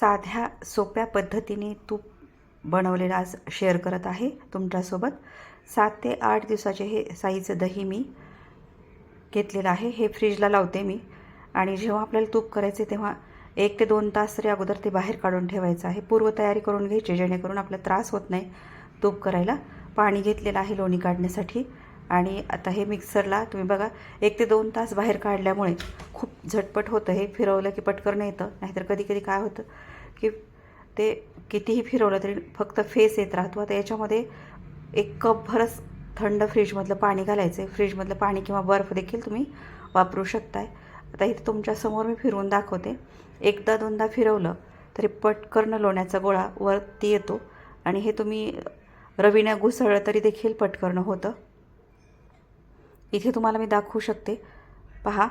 साध्या सोप्या पद्धतीने तूप बनवलेलं आज शेअर करत आहे तुमच्यासोबत. सात ते आठ दिवसाचे हे साईचं दही मी घेतलेलं आहे. हे फ्रीजला लावते मी. आणि जेव्हा आपल्याला तूप करायचे तेव्हा एक ते दोन तास तरी अगोदर ते बाहेर काढून ठेवायचं आहे. पूर्वतयारी करून घ्यायची जेणेकरून आपला त्रास होत नाही तूप करायला. पाणी घेतलेलं आहे लोणी काढण्यासाठी. आणि आता हे मिक्सरला तुम्ही बघा एक ते दोन तास बाहेर काढल्यामुळे खूप झटपट होतं. हे फिरवलं की पटकन येतं नाहीतर कधी कधी काय होतं की ते कितीही फिरवलं तरी फक्त फेस येत राहतो. आता याच्यामध्ये एक कपभरच थंड फ्रीजमधलं पाणी घालायचं आहे फ्रीजमधलं पाणी किंवा बर्फ देखील तुम्ही वापरू शकताय. आता इथे तुमच्यासमोर मी फिरवून दाखवते. एकदा दोनदा फिरवलं तरी पटकन लोण्याचा गोळा वरती येतो आणि हे तुम्ही रवीनं घुसळलं तरी देखील पटकन होतं. इथे तुम्हाला मी दाखवू शकते. पहा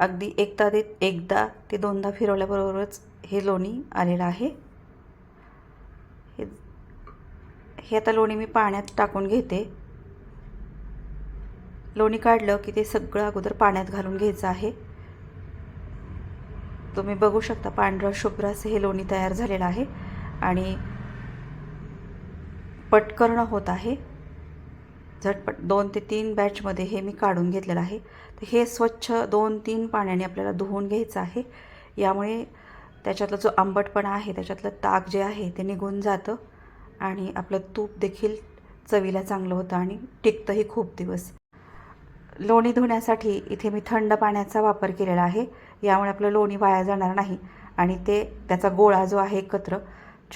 अगदी एकदा ते एकदा ते दोनदा फिरवल्याबरोबरच हे लोणी आलेलं आहे. हे हे आता लोणी मी पाण्यात टाकून घेते. लोणी काढलं की ते सगळं अगोदर पाण्यात घालून घ्यायचं आहे. तुम्ही बघू शकता पांढरं शुभ्र असं हे लोणी तयार झालेलं आहे आणि पटकर्ण होत आहे. झटपट दोन ते तीन बॅचमध्ये हे मी काढून घेतलेलं आहे. तर हे स्वच्छ दोन तीन पाण्याने आपल्याला धुवून घ्यायचं आहे. यामुळे त्याच्यातला जो आंबटपणा आहे त्याच्यातलं ताक जे आहे ते निघून जातं आणि आपलं तूप देखील चवीला चांगलं होतं आणि टिकतंही खूप दिवस. लोणी धुण्यासाठी इथे मी थंड पाण्याचा वापर केलेला आहे. यामुळे आपलं लोणी वाया जाणार नाही आणि ते त्याचा गोळा जो आहे एकत्र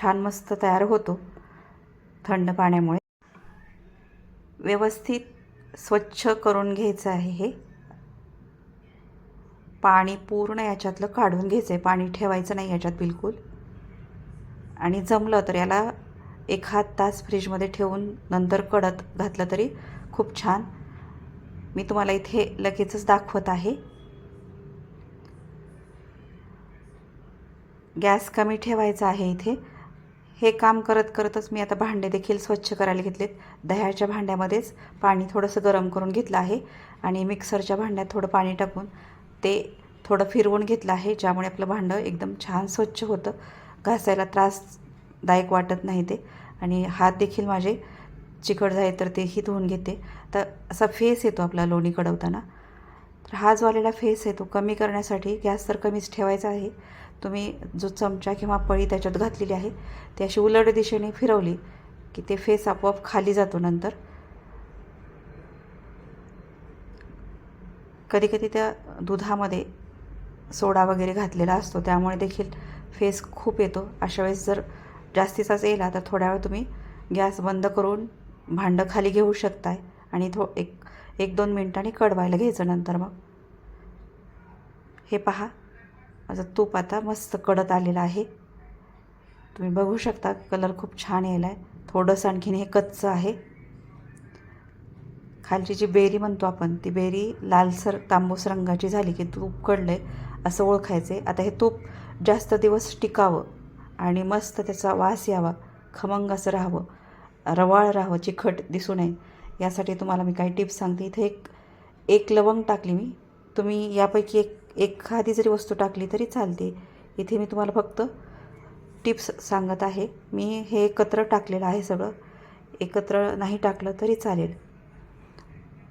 छान मस्त तयार होतो थंड पाण्यामुळे. व्यवस्थित स्वच्छ करून घ्यायचं आहे हे. पाणी पूर्ण याच्यातलं काढून घ्यायचं आहे पाणी ठेवायचं नाही याच्यात बिलकुल. आणि जमलं तर याला एखाद तास फ्रीजमध्ये ठेवून नंतर कडत घातलं तरी खूप छान. मी तुम्हाला इथे लगेचच दाखवत आहे. गॅस कमी ठेवायचा आहे इथे. हे काम करत करतच मी आता भांडे देखील स्वच्छ करायला घेतलेत. दह्याच्या भांड्यामध्येच पाणी थोडंसं गरम करून घेतलं आहे आणि मिक्सरच्या भांड्यात थोडं पाणी टाकून ते थोडं फिरवून घेतलं आहे ज्यामुळे आपलं भांडं एकदम छान स्वच्छ होतं. घासायला त्रासदायक वाटत नाही ते. आणि हात देखील माझे चिकट झाले तर तेही धुवून घेते. तर असा फेस येतो आपला लोणी कडवताना. तर हा जो आलेला फेस आहे तो कमी करण्यासाठी गॅस तर कमीच ठेवायचा आहे. तुम्ही जो चमचा किंवा पळी त्याच्यात घातलेली आहे ती अशी उलट दिशेने फिरवली की ते फेस आपोआप खाली जातो नंतर. कधीकधी त्या दुधामध्ये सोडा वगैरे घातलेला असतो त्यामुळे देखील फेस खूप येतो. अशा वेळेस जर जास्तीचाच येला तर थोड्या वेळ तुम्ही गॅस बंद करून भांडं खाली घेऊ शकताय आणि थो एक एक दोन मिनटांनी कडवायला घ्यायचं नंतर मग. हे पहा माझं तूप आता मस्त कडत आलेलं आहे. तुम्ही बघू शकता कलर खूप छान यायला आहे थोडंसं आणखीन हे कच्चं आहे. खालची जी बेरी म्हणतो आपण ती बेरी लालसर तांबूस रंगाची झाली की तूप कडलं आहे असं ओळखायचं आहे आता हे तूप जास्त दिवस टिकावं आणि मस्त त्याचा वास यावा खमंग असं राहावं रवाळ राहावं चिखट दिसू नये यासाठी तुम्हाला मी काही टिप्स सांगते. इथे एक एक लवंग टाकली मी. तुम्ही यापैकी एक एखादी जरी वस्तू टाकली तरी चालते. इथे मी तुम्हाला फक्त टिप्स सांगत आहे. मी हे एकत्र टाकलेलं आहे सगळं. एकत्र नाही टाकलं तरी चालेल.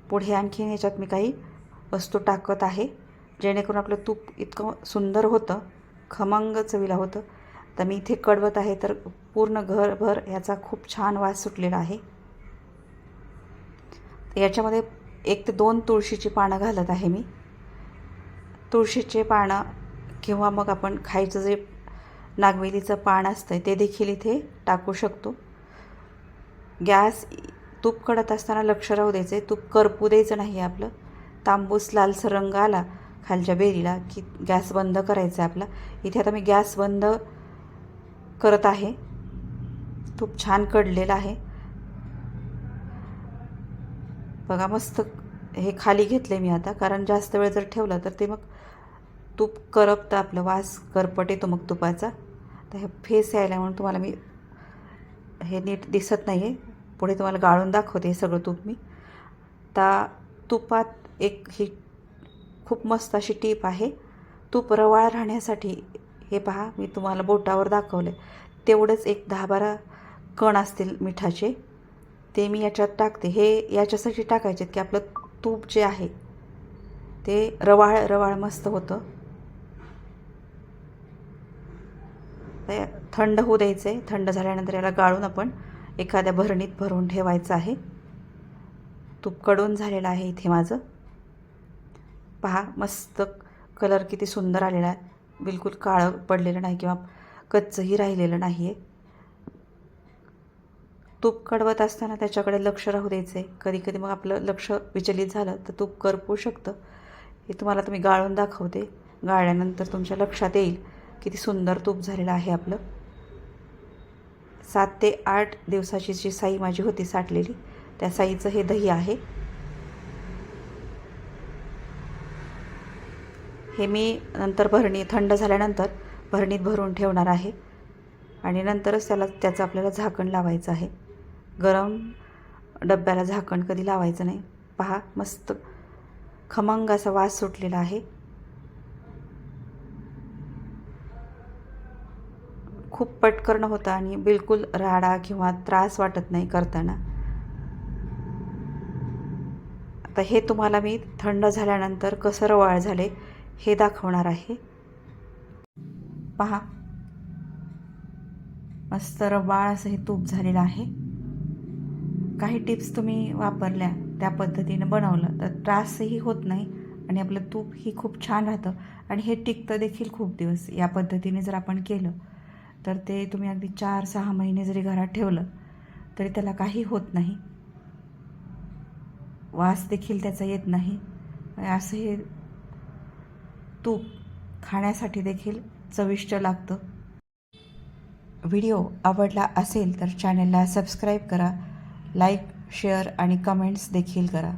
पुढे आणखीन याच्यात मी काही वस्तू टाकत आहे. जेणेकरून आपलं तूप इतकं सुंदर होतं. खमंग चवीला होतं. तर मी इथे कडवत आहे तर पूर्ण घरभर याचा खूप छान वास सुटलेला आहे. याच्यामध्ये एक ते दोन तुळशीची पानं घालत आहे मी. तुळशीचे पानं किंवा मग आपण खायचं जे नागवेलीचं पान असतं ते देखील इथे टाकू शकतो. गॅस तूप कडत असताना लक्ष राहू द्यायचं आहे तूप करपू द्यायचं नाही आपलं. तांबूस लालसर रंग आला खालच्या बेरीला की गॅस बंद करायचा आहे आपला. इथे आता मी गॅस बंद करत आहे. तूप छान कडलेलं आहे. बघा मस्त हे खाली घेतले मी आता. कारण जास्त वेळ जर ठेवलं तर ते मग तूप करपतं आपलं वास करपट येतो मग तुपाचा. तर हे फेस यायला म्हणून तुम्हाला मी हे नीट दिसत नाही आहे पुढे तुम्हाला गाळून दाखवते हे सगळं तूप मी. आता तुपात एक ही खूप मस्त अशी टीप आहे. तूप रवाळ राहण्यासाठी हे पहा मी तुम्हाला बोटावर दाखवले तेवढंच एक दहा बारा कण असतील मिठाचे. ते मी याच्यात टाकते. हे याच्यासाठी टाकायचे की आपलं तूप जे आहे ते रवाळ रवाळ मस्त होतं. ते थंड होऊ द्यायचं आहे थंड झाल्यानंतर याला गाळून आपण एखाद्या भरणीत भरून ठेवायचं आहे. तूपकडून झालेलं आहे इथे माझं. पहा मस्त कलर किती सुंदर आलेला आहे. बिलकुल काळं पडलेलं नाही किंवा कच्चंही राहिलेलं नाही आहे तूप कडवत असताना त्याच्याकडे लक्ष राहू द्यायचं. आहे कधी कधी मग आपलं लक्ष विचलित झालं तर तूप करपू शकतं. हे तुम्हाला तुम्ही गाळून दाखवते. गाळल्यानंतर तुमच्या लक्षात येईल किती सुंदर तूप झालेलं आहे आपलं. सात ते आठ दिवसाची जी साई माझी होती साठलेली त्या साईचं हे दही आहे. हे मी नंतर भरणी थंड झाल्यानंतर भरणीत भरून ठेवणार आहे. आणि नंतरच त्याला त्याचं आपल्याला झाकण लावायचं आहे. गरम डब्याला झाकण कधी लावायचं नाही. पहा मस्त खमंग असा वास सुटलेला आहे. खूप पटकन होतं आणि बिलकुल राडा किंवा त्रास वाटत नाही करताना. आता हे तुम्हाला मी थंड झाल्यानंतर कसं रवाळ झाले हे दाखवणार आहे. पहा. मस्त रवाळ असं हे तूप झालेलं आहे. काही टिप्स तुम्ही वापरल्या त्या पद्धतीनं बनवलं तर त्रासही होत नाही आणि आपलं तूप ही खूप छान राहतं. आणि हे टिकतं देखील खूप दिवस या पद्धतीने जर आपण केलं तर ते तुम्ही अगदी चार सहा महिने जरी घरात ठेवलं तरी त्याला काही होत नाही. वास देखील त्याचा येत नाही. असं हे तूप खाण्यासाठी देखील चविष्ट लागतं. व्हिडिओ आवडला असेल तर चॅनलला सबस्क्राईब करा. लाईक शेअर आणि कमेंट्स देखील करा.